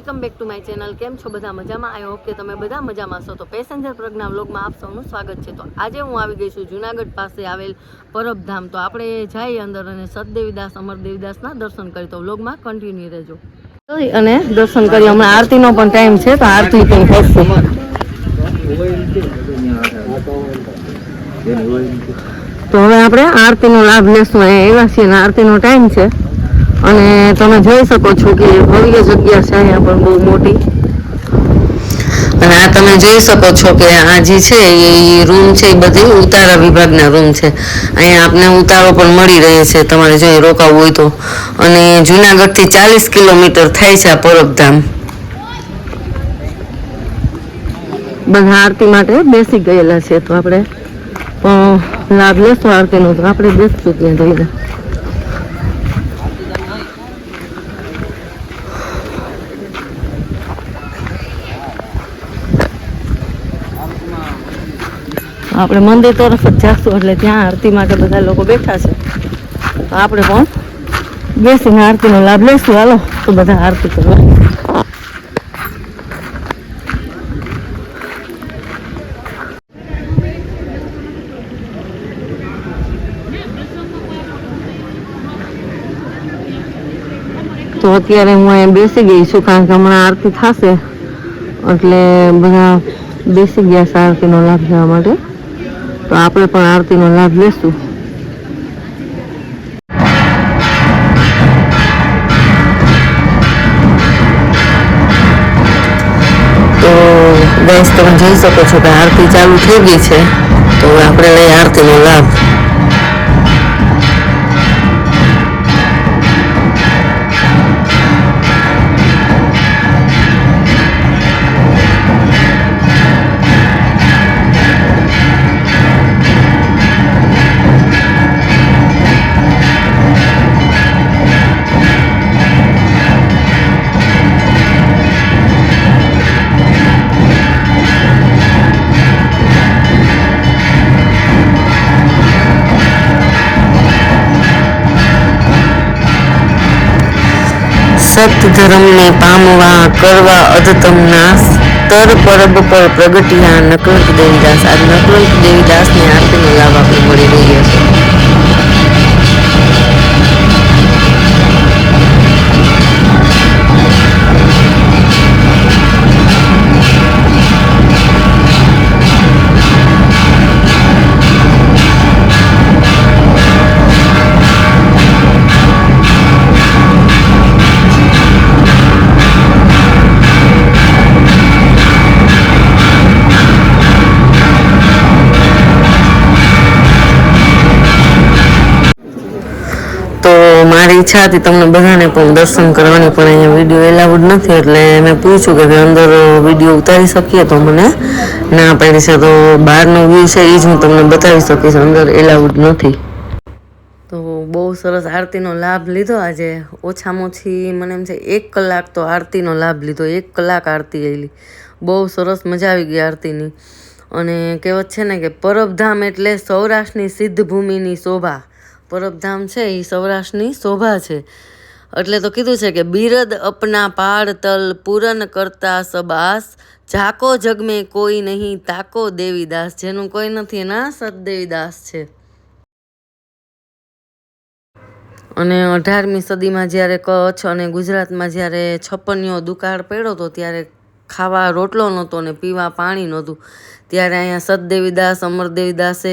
Welcome back to my channel. કેમ છો બધા મજામાં? આઈ હોપ કે તમે બધા મજામાં છો તો પેસેન્જર પ્રજ્ઞા વ્લોગમાં આપ સૌનું સ્વાગત છે. તો આજે હું આવી ગઈ છું જુનાગઢ પાસે આવેલ પરબધામ. તો આપણે જઈએ અંદર અને સતદેવીદાસ, અમરદેવીદાસના દર્શન કરી તો વ્લોગમાં કન્ટિન્યુ રહેજો. અને દર્શન કરી. હમણાં આરતીનો પણ ટાઈમ છે, તો આરતી પણ કરશું. તો હવે આપણે આરતીનો લાભ લેશું. અહીંયા એવા છીએ અને આરતીનો ટાઈમ છે. અને તમે જોઈ શકો છો કે ભવ્ય જગ્યા છે, અહીંયા પણ બહુ મોટી. અને આ તમે જોઈ શકો છો કે આ જે છે, એ રૂમ છે, એ બધી ઉતારા વિભાગના રૂમ છે. અહીંયા આપને ઉતારો પણ મળી રહે છે, તમારે જો રોકાવું હોય તો. અને જુનાગઢથી ચાલીસ કિલોમીટર થાય છે આ પરબધામ. બધા આરતી માટે બેસી ગયેલા છે તો આપણે પણ લાભ લેશો આરતીનો તો આપણે બેસશું ત્યાં જઈને. આપણે મંદિર તરફ જ જાશું એટલે ત્યાં આરતી માટે બધા લોકો બેઠા છે. તો આપણે પણ બેસીને આરતીનો લાભ લેશું હાલો, તો બધા આરતી કરવા. તો અત્યારે હું અહીંયા બેસી ગઈ છું, કારણ કે હમણાં આરતી થશે. એટલે બધા બેસી ગયા છે આરતીનો લાભ લેવા માટે. તો આપણે પણ આરતીનો લાભ લેશું. તો બસ તમે જોઈ શકો છો કે આરતી ચાલુ થઈ ગઈ છે. તો આપણે લઈ આરતીનો લાભ. સત ધર્મને પામવા, કરવા અધતમ નાશ. તર પરબ પર પ્રગટ્યા નકલંક દેવીદાસ. આજ નકલંક દેવીદાસને આરતીનો લાભ આપણે મળી રહ્યો છે. ઈચ્છા હતી તમને બધાને પણ દર્શન કરવાની, પણ અહીંયા વીડિયો એલાઉડ નથી, એટલે મેં પૂછ્યું કે ભાઈ અંદર વીડિયો ઉતારી શકીએ તો મને? ના પાડી છે, તો બહારનો વ્યૂ છે એ જ હું તમને બતાવી શકીશ, અંદર એલાઉડ નથી. તો બહુ સરસ આરતીનો લાભ લીધો આજે. ઓછામાં ઓછી મને એમ છે, એક કલાક તો આરતીનો લાભ લીધો, એક કલાક આરતી આવેલી બહુ સરસ મજા આવી ગઈ આરતીની. અને કહેવત છે ને કે પરબધામ એટલે સૌરાષ્ટ્રની સિદ્ધ ભૂમિની શોભા. પરબધામ છે એ સૌરાષ્ટ્રની શોભા છે. એટલે તો કીધું છે કે બિરદ અપના પાડ તલ પૂરન કરતા સબાસ. ઝાકો જગમે કોઈ નહીં તાકો દેવીદાસ. જેનું કોઈ નથી એના સદદેવીદાસ છે. અને અઢારમી સદીમાં જ્યારે કચ્છ અને ગુજરાતમાં જ્યારે છપ્પનિયો દુકાળ પડ્યો હતો ત્યારે ખાવા રોટલો નહોતો ને પીવા પાણી નહોતું. ત્યારે અહીંયા સતદેવીદાસ, અમરદેવીદાસે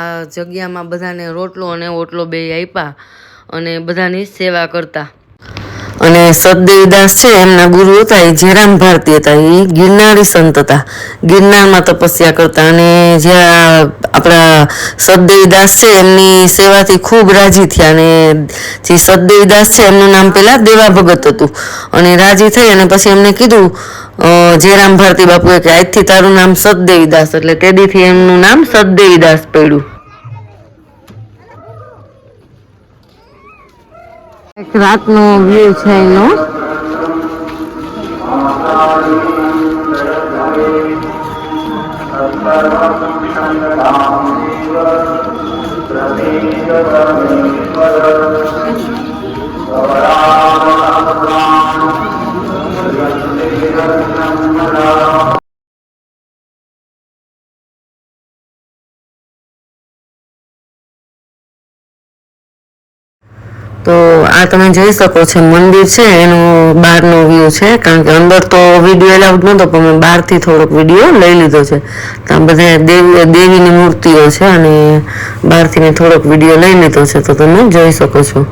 આ જગ્યામાં બધાને રોટલો અને ઓટલો બે આપ્યા અને બધાની સેવા કરતા. અને સતદેવીદાસ છે, એમના ગુરુ હતા, એ જેરામ ભારતી હતા, એ ગિરનારી સંત હતા. ગિરનારમાં તપસ્યા કરતા અને જ્યાં આપણા સતદેવીદાસ છે, એમની સેવાથી ખૂબ રાજી થયા અને જે સતદેવીદાસ છે, એમનું નામ પેલા દેવા ભગત હતું. અને રાજી થઈ અને પછી એમને કીધું અ, જેરામ ભારતી બાપુએ કે આજથી તારું નામ સદદેવીદાસ એટલે તેદીથી એમનું નામ સદદેવીદાસ પડ્યું. એક રાતનો વ્યૂ છે એનો. Thank તો આ તમે જોઈ શકો છો, મંદિર છે, એનો બહારનો વ્યૂ છે, કારણ કે અંદર તો વીડિયો એલાઉડ નહોતો, પણ મેં બહારથી થોડોક વીડિયો લઈ લીધો છે. ત્યાં બધા દેવી, દેવીની મૂર્તિઓ છે અને બહારથી મેં થોડોક વીડિયો લઈ લીધો છે, તો તમે જોઈ શકો છો.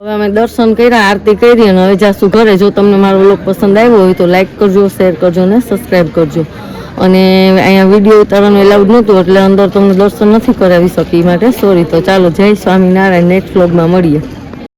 હવે અમે દર્શન કર્યા, આરતી કરી અને હવે જાશું ઘરે. જો તમને મારો વ્લોગ પસંદ આવ્યો હોય તો લાઈક કરજો શેર કરજો અને સબસ્ક્રાઈબ કરજો. અને અહીંયા વીડિયો ઉતારવાનું એલાઉડ નહોતું, એટલે અંદર તમને દર્શન નથી કરાવી શકી માટે. સોરી તો ચાલો, જય સ્વામિનારાયણ. નેક્સ્ટ વ્લોગમાં મળીએ.